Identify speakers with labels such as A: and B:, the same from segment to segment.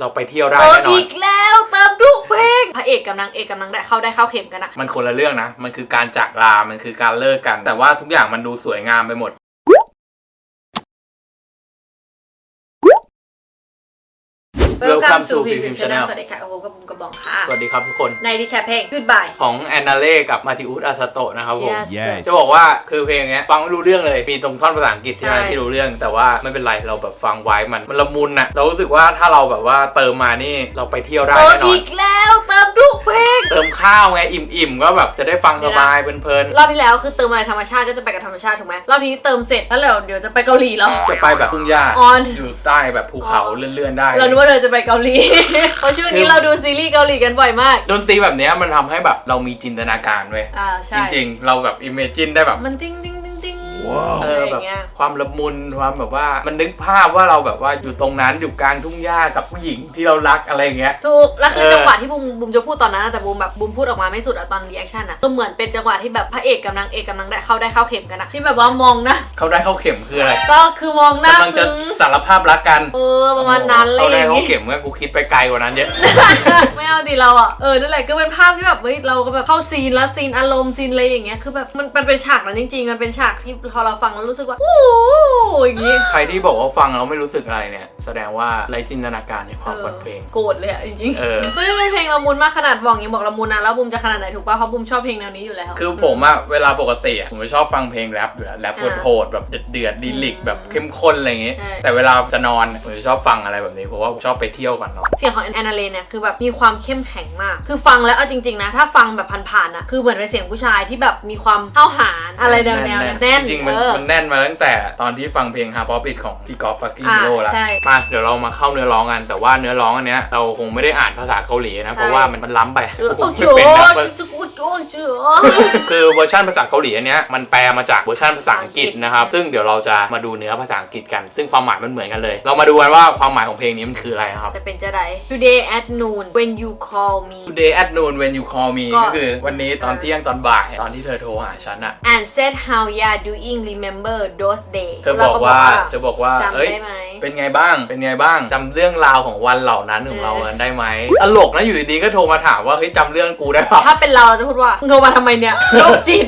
A: เราไปเที่ยวได้
B: เติม
A: แน่นอ
B: อี
A: น
B: กแล้วเติมทุกเพลงพระเอกกับนางเอกกำลังได้เข้าได้เข้าเข็มกันอะ
A: มันคนละเรื่องนะ มันคือการจากลา มันคือการเลิกกัน แต่ว่าทุกอย่างมันดูสวยงามไปหมด Welcome to
B: p
A: Pim
B: Pim
A: Channel
B: สวัสดีค่ะกับผมกับบุมกระบองค่ะ
A: สวัสดีครับทุกคน
B: ในดีแคปเพลง Goodbye
A: ของแอนนาเล่กับมาติอุสอาซาโตะนะครับผม
B: Yes
C: Yes
A: จะบอกว่าคือเพลงเนี้ยฟังไม่รู้เรื่องเลย มีตรงท่อนภาษาอังกฤษใช่ไหม
B: ใช่
A: ที่รู้เรื่อง แต่ว่าไม่เป็นไรเราแบบฟังไว้มันมันละมุนอะเรารู้สึกว่าถ้าเราแบบว่าเติมมานี่เราไปเที่ยวได้
B: เติม
A: แน่นอ
B: อี
A: น
B: กแล้ วเติมทุกเพลง
A: เติมข้าวไงอิ่มๆก็แบบจะได้ฟังสบายเพลิน
B: รอบที่แล้วคือเติมอะไรธรรมชาติก็จะไปกับธรรมชาติถูกไหมรอบนี้เติมเสร็จแล้วเดี๋ยวเดี๋ยวจะไปเกาหลีแล้ว
A: ๆจะไปแบบทุ่งหญ้า
B: ออน
A: อยู่ใต้แบบภูเขา
B: อ๋อ
A: เลื่อนๆได้
B: เรานึกว่าเธอจะไปเกาหลี เพราะช่วง
A: คื
B: นี้
A: อ
B: เราดูซีรีส์เกาหลีกันบ่อยมาก
A: ดนตรีแบบเนี้ยมันทำให้แบบเรามีจินตนาการเว้ย
B: อ่า
A: จ
B: ใช่
A: ริงๆ เราแบบอิมเมจินได้แบบ
B: มันติ้งติ้งติ้งติ้ง
C: ว้าว
A: เอ
B: อะไร
A: อ
B: อ
A: แบบ
B: ย่างเงี้ย
A: ความละมุนความแบบว่ามันนึกภาพว่าเราแบบว่าอยู่ตรงนั้นอยู่กลางทุ่งหญ้ากับผู้หญิงที่เรารักอะไรอย่างเงี้ย
B: ถูกแล้วคือ
A: เออ
B: จังหวะที่บูมบูมจะพูดตอนนั้นนะแต่บูมแบบบูมพูดออกมาไม่สุดอะตอนรีแอคชั่นอะก็เหมือนเป็นจังหวะที่แบบพระเอกกับนางเอกกำลังได้เข้าได้เข้าเข็มกันอะที่แบบว่ามองหนะ
A: เขาได้เข้าเข็มคืออะไร
B: ก็คือมองหน้ากำ
A: ลังจะ
B: ซึ้ง
A: สารภาพรักกัน
B: เออประมาณนั้นเล
A: เขา
B: ย
A: ได้
B: อย่าง
A: เข้า
B: งี้
A: เข็มก็กูคิดไปไกลกว่านั้นเยอะ
B: ไม่เอาดิเราอะเออนั่นแหละก็เป็นภาพที่แบบเฮ้ยเราก็แบบเข้าซีนแล้วซีนอารมณ์ซีนอะไรอย่างเงี้ยคือแบบมันมันเป็นฉากนั้นจริง ๆ มันเป็นฉากที่พอเราฟังแล้วรู้สึกว่าโอ้โหอย่างงี้
A: ใครที่บอกว่าฟังแล้วไม่รู้สึกอะไรเนี่ย แสดงว่าไร้จินตนาการในความฝันเพลง
B: โกรธเลยอะจริงๆ
A: เออ
B: เฮ้ยเป็นเพลงละมุนมากขนาดบอกยังบอกละมุนนะแล้วบูมจะขนาดไหนถูกป่ะเพราะบูมชอบเพลงแนวนี้อยู่แล้ว
A: คือผมอะเวลาปกติอะผมจะชอบฟังเพลงแรปอยู่แล้วแรป
B: อ่า
A: โหดๆแบบเดือดๆดีลิก
B: อืม
A: แบบเข้มข้นอะไรอย่างงี้
B: ใช่
A: แต่เวลาจะนอนผมจะชอบฟังอะไรแบบนี้เพราะว่าผมชอบไปเที่ยวก่อนนอน
B: เสียงของแอนนาเลนเนี่ยคือแบบมีความเข้มแข็งมาก คือฟังแล้วเอาจริงๆนะ ถ้าฟังแบบผ่านๆอะคือเหมือนเป็นเสียงผู้ชายที่แบบมีความห้าวหาญอะไรแนวๆเนี่ยแน่น
A: จริงๆ มัน
B: เออ
A: มันแน่นมาตั้งแต่ตอนที่ฟังเพลงฮาร์ปอปิดของพี่กอล์ฟฟักกิ้ง
B: อ่า
A: โร่แล้ว
B: ใช่
A: มาเดี๋ยวเรามาเข้าเนื้อร้องกัน แต่ว่าเนื้อร้องอันเนี้ยเราคงไม่ได้อ่านภาษาเกาหลีนะ
B: ใช่
A: เพราะว่ามันมันล้ำไป
B: โอ้โห
A: ไม่เป็นนะ
B: จุกโอ้โหจุก
A: คือเวอร์ชันภาษาเกาหลีอันเนี้ยมันแปลมาจากเวอร์ชันภาษาอังกฤษนะครับ ซึ่งเดี๋ยวเราจะมาดูเนื้อภาษาอังกฤษกัน ซึ่งความหมายมันเหมือนกันเลย เรามาดูกันว่าความหมายของเพลงนี้มันคืออะไรนะครับ
B: จะเป็นจะได Today at noon when you call me
A: Today at noon when you call me
B: ก็
A: ก็คือวันนี้ตอนเที่ยงตอนบ่ายตอนที่เธอโทรหาฉันอะ
B: and said how you are doing remember those days
A: เธอบอกว่าจะบอกว่า
B: จำ
A: เอ้ย
B: ได้ไหม
A: เป็นไงบ้าง เป็นไงบ้างจำเรื่องราวของวันเหล่านั้นของเรากันได้ไหมตลกนะอยู่ดีๆก็โทรมาถามว่าเฮ้ยจำเรื่องกูได้ปะ
B: ถ้าเป็นเราเราจะพูดว่ามึงโทรมาทำไมเนี่ยโรคจิต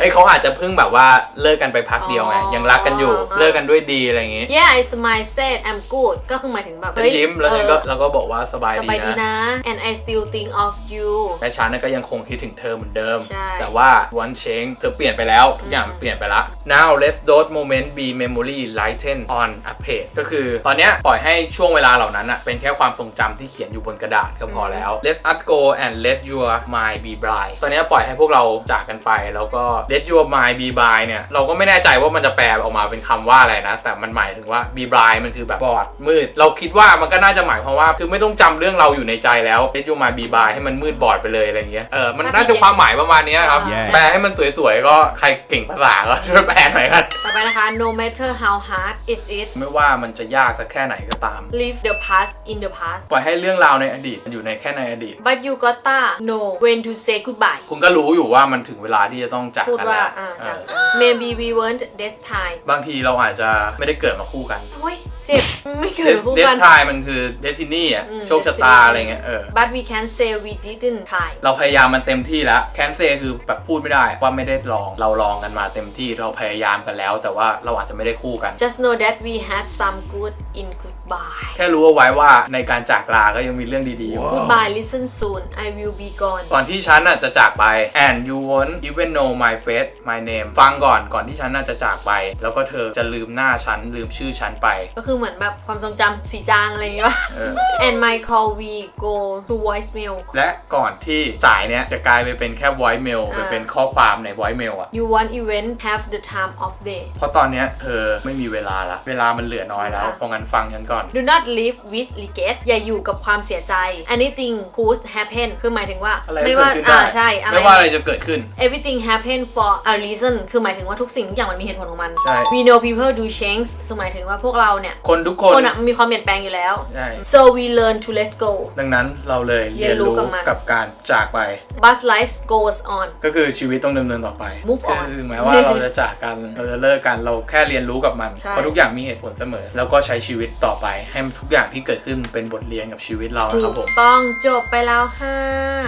A: เอ้ยเขาอาจจะเพิ่งแบบว่าเลิกกันไปพักเดียวไง
B: อ๋อ
A: ยังรักกันอยู่เลิกกันด้วยดีอะไรอย่างงี้
B: Yeah I smile said I'm good ก็คือหมายถึงแบบ
A: ฉัน
B: เฮ้ย
A: ยิ้มแล้วฉันก็
B: เออ
A: แล้วก็บอกว่าสบาย
B: ส
A: ดี
B: บายดี
A: นะ
B: นะ and I still think of you
A: แต่ฉันน่ะก็ยังคงคิดถึงเธอเหมือนเดิม
B: ใช่
A: แต่ว่า one change เธอเปลี่ยนไปแล้วทุกอย่างมันเปลี่ยนไปละ now let's those moment be memory lighten on a page ก็คือตอนเนี้ยปล่อยให้ช่วงเวลาเหล่านั้นอะเป็นแค่ความทรงจำที่เขียนอยู่บนกระดาษก็พอแล้ว let us go and let your mind be bright ตอนเนี้ยปล่อยให้พวกเราจากกันไปแล้วก็ let your mind be bright เนี่ยเราก็ไม่แน่ใจว่ามันจะแปลออกมาเป็นคำว่าอะไรนะ แต่มันหมายถึงว่า be bright มันคือแบบบอดมืด เราคิดว่ามันก็น่าจะหมายความว่าคือไม่ต้องจำเรื่องเราอยู่ในใจแล้ว let your mind be bright ให้มันมืดบอดไปเลยอะไรเงี้ยเออมันน่าจะความหมายประมาณเนี้ยครับ
C: Yes
A: แปลให้มันสวยๆก็ใครเก่งภาษาก็ช่วยแปลหน่อยครับ
B: ต่อไปนะคะ no matter how hard it is
A: ไม่ว่ามันจะยากสักแค่ไหนก็ตาม
B: leave the past in the past
A: ปล่อยให้เรื่องราวในอดีตมันอยู่ในแค่ในอดีต
B: but you gotta know when to say goodbye
A: คุณก็รู้อยู่ว่ามันถึงเวลาที่จะต้องจาก
B: พูด
A: กัน
B: ว่า
A: แล้ว
B: อ่า
A: เอ
B: จาก
A: อ
B: maybe we weren't destined
A: บางทีเราอาจจะไม่ได้เกิดมาคู่กัน
B: โอ้ย เจ็บไม่เคยพูด
A: เด
B: กั
A: ส
B: น
A: ทายมันคือเดซินี่อะ
B: อืม
A: โชคชะตา
B: destiny
A: อะไรเงี้ยเออ
B: but we can say we didn't try
A: เราพยายามมันเต็มที่แล้วแคนเซคือแบบพูดไม่ได้ว่าไม่ได้ลอง เราลองกันมาเต็มที่เราพยายามกันแล้ว แต่ว่าเราอาจจะไม่ได้คู่กัน
B: just know that we had some good in goodbye
A: แค่รู้เอาไว้ว่าในการจากลาก็ยังมีเรื่องดีๆอยู่
C: ว้าว
B: goodbye listen soon I will be gone
A: ก่อนที่ฉันน่ะจะจากไป and you won't even know my face my name ฟังก่อนก่อนที่ฉันน่ะจะจากไป แล้วก็เธอจะลืมหน้าฉัน ลืมชื่อฉันไป
B: ก็คือเหมือนแบบความทรงจำสีจางอะไรอย่างเงี้ยป่ะ
A: เออ
B: and my call we go to voicemail
A: และก่อนที่สายเนี้ยจะกลายไปเป็นแค่ voice mail ไป
B: อ่า
A: เป็นข้อความใน voice mail อะ
B: you want event have the time of day
A: เพราะตอนเนี้ยเธอไม่มีเวลาละ เวลามันเหลือน้อยแล้ว
B: อะ
A: เพราะงั้นฟังฉันก่อน
B: do not live with regret อย่าอยู่กับความเสียใจ anything could happen คือหมายถึงว่า
A: อะไร
B: ไม่
A: เกิ
B: ว่า
A: ดขึ้น
B: อ่า
A: ได้
B: ใช่อะไร
A: ไม่ว่าอะไรจะเกิดขึ้น
B: everything happen for a reason คือหมายถึงว่าทุกสิ่งทุกอย่างมันมีเหตุผลของมัน
A: ใช่
B: we know people do change คือหมายถึงว่าพวกเราเนี่ย
A: คนทุกคน
B: คนอะมีความเปลี่ยนแปลงอยู่แล้ว
A: ใช่
B: so we learn to let go
A: ดังนั้นเราเลย
B: เรี
A: เรี
B: ย
A: ย
B: น
A: น
B: รู้
A: รู้
B: กับมัน
A: กับการจากไป
B: but life goes on
A: ก็คือชีวิตต้องดำเนินต่อไป
B: Move on
A: คือถึงแม้ว่าเราจะจากกัน เราจะเลิกกัน เราแค่เรียนรู้กับมัน
B: ใช่
A: เพราะทุกอย่างมีเหตุผลเสมอ แล้วก็ใช้ชีวิตต่อไปไปให้ทุกอย่างที่เกิดขึ้นเป็นบทเรียนกับชีวิตเรานะครับผม
B: ต้องจบไปแล้วค่ะ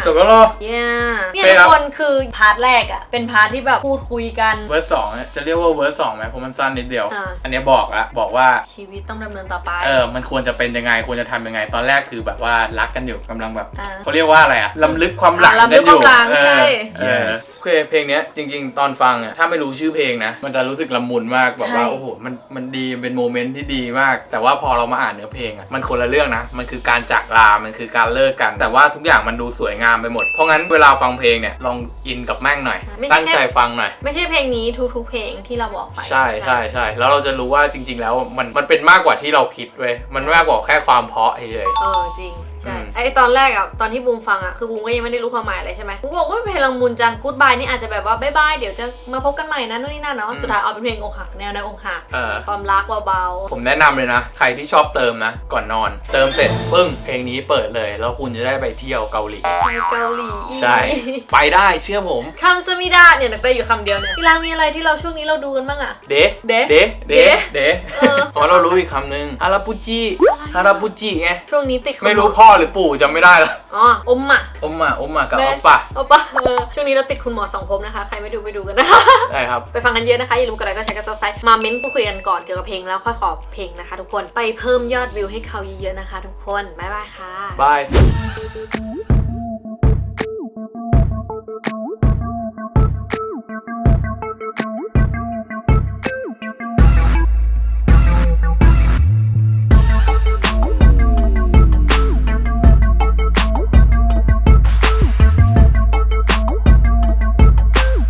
A: จบแล้วเหรอ
B: เย้เนี่ย
A: โอเค
B: ทุ
A: ครั
B: ก
A: บ
B: คนคือพาร์ทแรกอะเป็นพาร์ทที่แบบพูดคุยกัน
A: เวิร์สสองเนี่ยจะเรียกว่าเวิร์สสองไหมเพราะมันสั้นนิดเดียว
B: อ่า
A: อันเนี้ยบอกละบอกว่า
B: ชีวิตต้องดำเนินต่อไป
A: เออ มันควรจะเป็นยังไง ควรจะทำยังไง ตอนแรกคือแบบว่ารักกันอยู่กำลังแบบ
B: อ่า
A: เขาเรียกว่าอะไรอะลำลึกความหลัง
B: อ่า
A: กันอยู่
B: ลำลึกความหลัง
A: เออ
B: ใช่
A: เออโอเคเพลงเนี้ยจริง ๆ ตอนฟังอะถ้าไม่รู้ชื่อเพลงนะ มันจะรู้สึกละมุนมากแบบว่าโอ้โห มัน มันดีเป็นโมเมนต์ที่ดีมากแต่ว่าพอเรามาอ่านเนื้อเพลงอะมันคนละเรื่องนะ มันคือการจากลา มันคือการเลิกกัน แต่ว่าทุกอย่างมันดูสวยงามไปหมด เพราะงั้นเวลาฟังเพลงเนี่ยลองอินกับแม่งหน่อย
B: ไม่ใช่
A: ตั้งใจฟังหน่อย
B: ไม่ใช่เพลงนี้ทุกๆเพลงที่เราบอกไป
A: ใช่ใช่ใช่แล้วเราจะรู้ว่าจริง ๆ แล้วมันมันเป็นมากกว่าที่เราคิดเว้ยมันมากกว่าแค่ความเพราะเฉย
B: เออจริง ใช่
A: อืม
B: ไอตอนแรกอะตอนที่บูมฟังอะคือบูมก็ยังไม่ได้รู้ความหมายอะไรใช่ไหมบูมบอกว่าเพลงละมุนจังกู๊ดบายนี่อาจจะแบบว่าบายบายเดี๋ยวจะมาพบกันใหม่นะนู่นนี่นั่นเนาะสุดท้ายเอาเป็นเพลงอกหักแนวแนวอกหัก
A: เออ
B: ความรักเบา
A: ผมแนะนำเลยนะ ใครที่ชอบเติมนะ ก่อนนอน เติมเสร็จปึ้ง เพลงนี้เปิดเลย แล้วคุณจะได้ไปเที่ยวเกาหลี
B: ๆไปเกาหลี
A: ใช่ ไปได้เชื่อผม
B: คำสมิดาเนี่ยนึกได้อยู่คำเดียวเนี่ยพี่ลามีอะไรที่เราช่วงนี้เราดูกันบ้างอะ
A: เด
B: เดะ
A: เดเด
B: เดะ
A: เด
B: เออ
A: เพราะเรารู้อีกคำหนึ่งฮาราปุจิฮาราปุจิไง
B: ช่วงนี้ติด
A: ไม่รู้พ่อหรือปู่จำไม่ได้ละ
B: อ๋ออมอะ
A: อมมาอมมากับ
B: แม่
A: อปปะ
B: เอาปะเออช่วงนี้เราติดคุณหมอสองภพนะคะ ใครไม่ดูไปดูกันนะคะ
A: ได้ครับ
B: ไปฟังกันเยอะนะคะ อย่าลืมกดไลค์ก็แชร์กันซับสไครต์มาเม้นต์พูดคุยกันก่อนเกี่ยวกับเพลงแล้วค่อยขอเพลงนะคะ ทุกคน ไปเพิ่มยอดวิวให้เขาเยอะๆนะคะ ทุกคน บ๊ายบายค่ะ
A: บาย